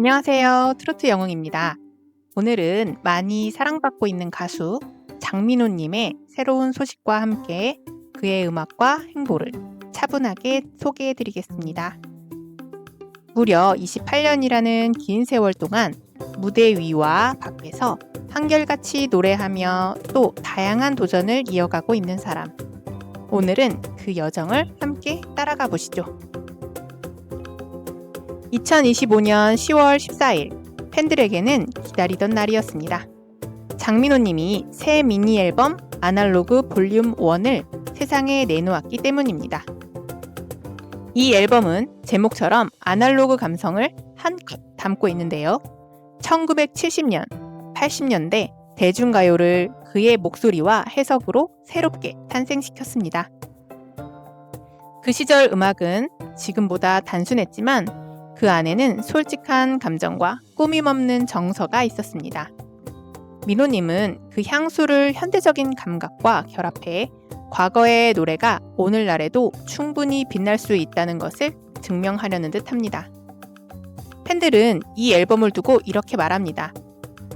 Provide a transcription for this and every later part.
안녕하세요. 트로트 영웅입니다. 오늘은 많이 사랑받고 있는 가수 장민호님의 새로운 소식과 함께 그의 음악과 행보를 차분하게 소개해 드리겠습니다. 무려 28년이라는 긴 세월 동안 무대 위와 밖에서 한결같이 노래하며 또 다양한 도전을 이어가고 있는 사람. 오늘은 그 여정을 함께 따라가 보시죠. 2025년 10월 14일 팬들에게는 기다리던 날이었습니다. 장민호님이 새 미니 앨범 아날로그 볼륨 1을 세상에 내놓았기 때문입니다. 이 앨범은 제목처럼 아날로그 감성을 한껏 담고 있는데요. 1970년, 80년대 대중가요를 그의 목소리와 해석으로 새롭게 탄생시켰습니다. 그 시절 음악은 지금보다 단순했지만 그 안에는 솔직한 감정과 꾸밈없는 정서가 있었습니다. 민호님은 그 향수를 현대적인 감각과 결합해 과거의 노래가 오늘날에도 충분히 빛날 수 있다는 것을 증명하려는 듯 합니다. 팬들은 이 앨범을 두고 이렇게 말합니다.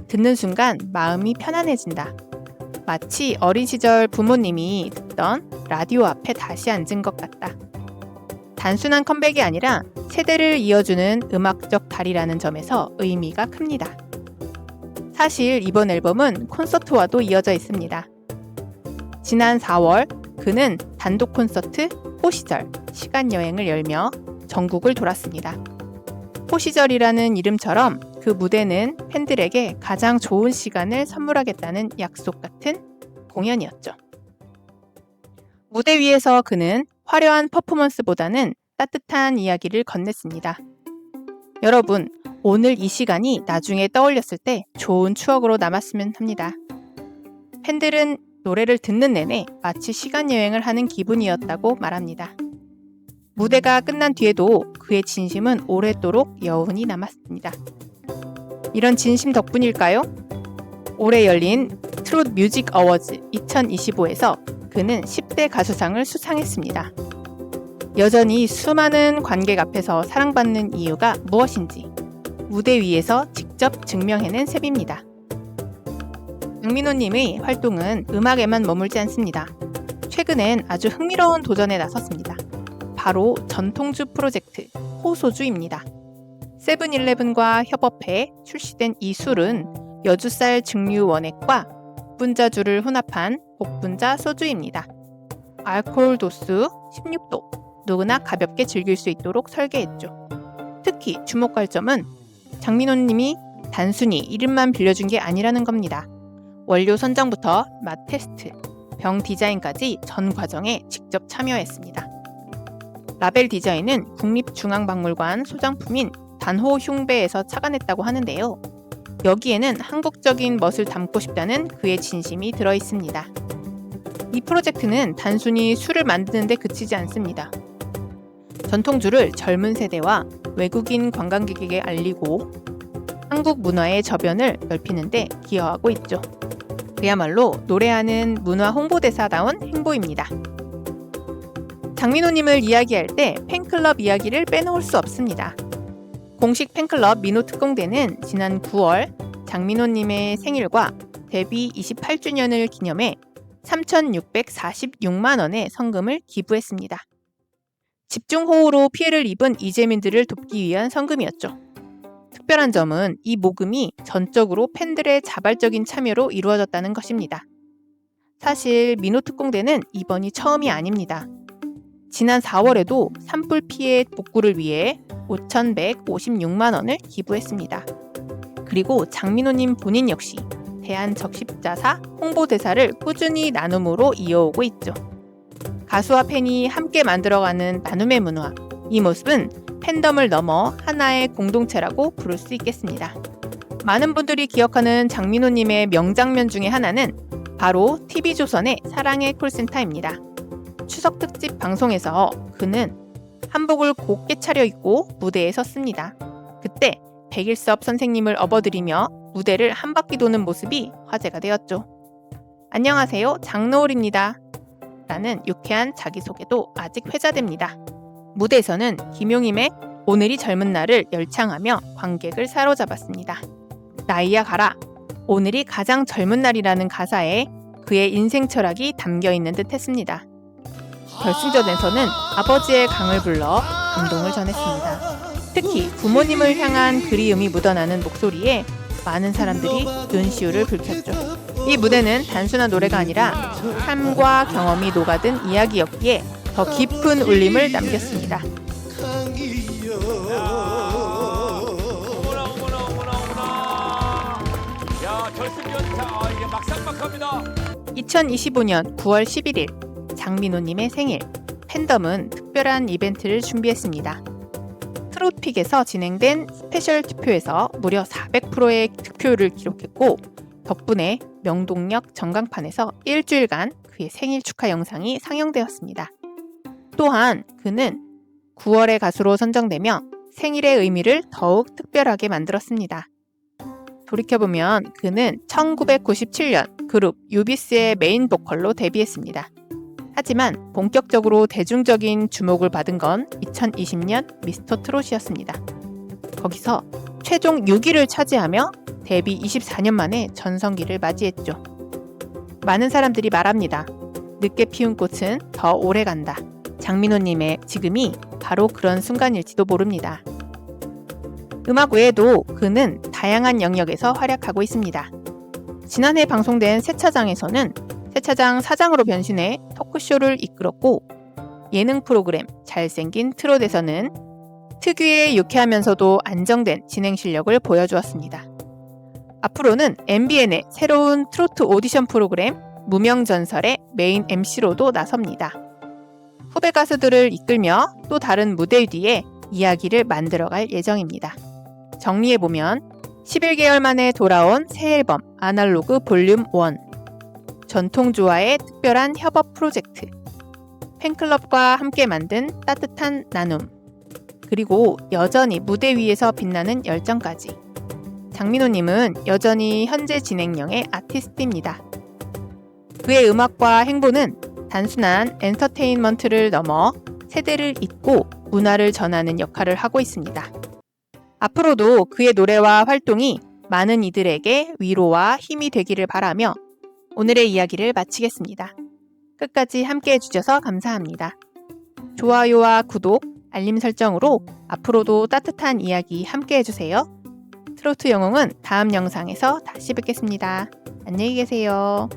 듣는 순간 마음이 편안해진다. 마치 어린 시절 부모님이 듣던 라디오 앞에 다시 앉은 것 같다. 단순한 컴백이 아니라 세대를 이어주는 음악적 달이라는 점에서 의미가 큽니다. 사실 이번 앨범은 콘서트와도 이어져 있습니다. 지난 4월 그는 단독 콘서트 호시절 시간 여행을 열며 전국을 돌았습니다. 호시절이라는 이름처럼 그 무대는 팬들에게 가장 좋은 시간을 선물하겠다는 약속 같은 공연이었죠. 무대 위에서 그는 화려한 퍼포먼스보다는 따뜻한 이야기를 건넸습니다. 여러분, 오늘 이 시간이 나중에 떠올렸을 때 좋은 추억으로 남았으면 합니다. 팬들은 노래를 듣는 내내 마치 시간 여행을 하는 기분이었다고 말합니다. 무대가 끝난 뒤에도 그의 진심은 오래도록 여운이 남았습니다. 이런 진심 덕분일까요? 올해 열린 트롯 뮤직 어워즈 2025에서 그는 10대 가수상을 수상했습니다. 여전히 수많은 관객 앞에서 사랑받는 이유가 무엇인지 무대 위에서 직접 증명해낸 셈입니다. 박민호님의 활동은 음악에만 머물지 않습니다. 최근엔 아주 흥미로운 도전에 나섰습니다. 바로 전통주 프로젝트 호소주입니다. 세븐일레븐과 협업해 출시된 이 술은 여주쌀 증류 원액과 복분자주를 혼합한 복분자 소주입니다. 알코올 도수 16도, 누구나 가볍게 즐길 수 있도록 설계했죠. 특히 주목할 점은 장민호님이 단순히 이름만 빌려준 게 아니라는 겁니다. 원료 선정부터 맛 테스트, 병 디자인까지 전 과정에 직접 참여했습니다. 라벨 디자인은 국립중앙박물관 소장품인 단호 흉배에서 착안했다고 하는데요. 여기에는 한국적인 멋을 담고 싶다는 그의 진심이 들어 있습니다. 이 프로젝트는 단순히 술을 만드는 데 그치지 않습니다. 전통주를 젊은 세대와 외국인 관광객에게 알리고 한국 문화의 저변을 넓히는데 기여하고 있죠. 그야말로 노래하는 문화 홍보대사다운 행보입니다. 장민호님을 이야기할 때 팬클럽 이야기를 빼놓을 수 없습니다. 공식 팬클럽 민호 특공대는 지난 9월 장민호님의 생일과 데뷔 28주년을 기념해 3,646만 원의 성금을 기부했습니다. 집중호우로 피해를 입은 이재민들을 돕기 위한 성금이었죠. 특별한 점은 이 모금이 전적으로 팬들의 자발적인 참여로 이루어졌다는 것입니다. 사실 민호특공대는 이번이 처음이 아닙니다. 지난 4월에도 산불 피해 복구를 위해 5,156만 원을 기부했습니다. 그리고 장민호님 본인 역시 대한적십자사 홍보대사를 꾸준히 나눔으로 이어오고 있죠. 가수와 팬이 함께 만들어가는 나눔의 문화. 이 모습은 팬덤을 넘어 하나의 공동체라고 부를 수 있겠습니다. 많은 분들이 기억하는 장민호님의 명장면 중에 하나는 바로 TV조선의 사랑의 콜센터입니다. 추석 특집 방송에서 그는 한복을 곱게 차려입고 무대에 섰습니다. 그때 백일섭 선생님을 업어드리며 무대를 한 바퀴 도는 모습이 화제가 되었죠. 안녕하세요. 장노을입니다. 라는 유쾌한 자기소개도 아직 회자됩니다. 무대에서는 김용임의 오늘이 젊은 날을 열창하며 관객을 사로잡았습니다. 나이야 가라. 오늘이 가장 젊은 날이라는 가사에 그의 인생 철학이 담겨 있는 듯 했습니다. 결승전에서는 아버지의 강을 불러 감동을 전했습니다. 특히 부모님을 향한 그리움이 묻어나는 목소리에 많은 사람들이 눈시울을 붉혔죠. 이 무대는 단순한 노래가 아니라 삶과 경험이 녹아든 이야기였기에 더 깊은 울림을 남겼습니다. 어머나 어머나 어머나 어머나 야 결승전 자 아, 이게 막상막합니다 2025년 9월 11일 장민호님의 생일 팬덤은 특별한 이벤트를 준비했습니다. 트롯픽에서 진행된 스페셜 투표에서 무려 400%의 득표율을 기록했고 덕분에 명동역 전광판에서 일주일간 그의 생일 축하 영상이 상영되었습니다. 또한 그는 9월의 가수로 선정되며 생일의 의미를 더욱 특별하게 만들었습니다. 돌이켜보면 그는 1997년 그룹 유비스의 메인 보컬로 데뷔했습니다. 하지만 본격적으로 대중적인 주목을 받은 건 2020년 미스터 트롯이었습니다. 거기서 최종 6위를 차지하며 데뷔 24년 만에 전성기를 맞이했죠. 많은 사람들이 말합니다. 늦게 피운 꽃은 더 오래 간다. 장민호님의 지금이 바로 그런 순간일지도 모릅니다. 음악 외에도 그는 다양한 영역에서 활약하고 있습니다. 지난해 방송된 세차장에서는 세차장 사장으로 변신해 토크쇼를 이끌었고 예능 프로그램 잘생긴 트롯에서는 특유의 유쾌하면서도 안정된 진행 실력을 보여주었습니다. 앞으로는 MBN의 새로운 트로트 오디션 프로그램 무명전설의 메인 MC로도 나섭니다. 후배 가수들을 이끌며 또 다른 무대 뒤에 이야기를 만들어갈 예정입니다. 정리해보면 11개월 만에 돌아온 새 앨범 아날로그 볼륨 1 전통조화의 특별한 협업 프로젝트 팬클럽과 함께 만든 따뜻한 나눔 그리고 여전히 무대 위에서 빛나는 열정까지 장민호님은 여전히 현재 진행형의 아티스트입니다. 그의 음악과 행보는 단순한 엔터테인먼트를 넘어 세대를 잇고 문화를 전하는 역할을 하고 있습니다. 앞으로도 그의 노래와 활동이 많은 이들에게 위로와 힘이 되기를 바라며 오늘의 이야기를 마치겠습니다. 끝까지 함께 해주셔서 감사합니다. 좋아요와 구독, 알림 설정으로 앞으로도 따뜻한 이야기 함께 해주세요. 트로트 영웅은 다음 영상에서 다시 뵙겠습니다. 안녕히 계세요.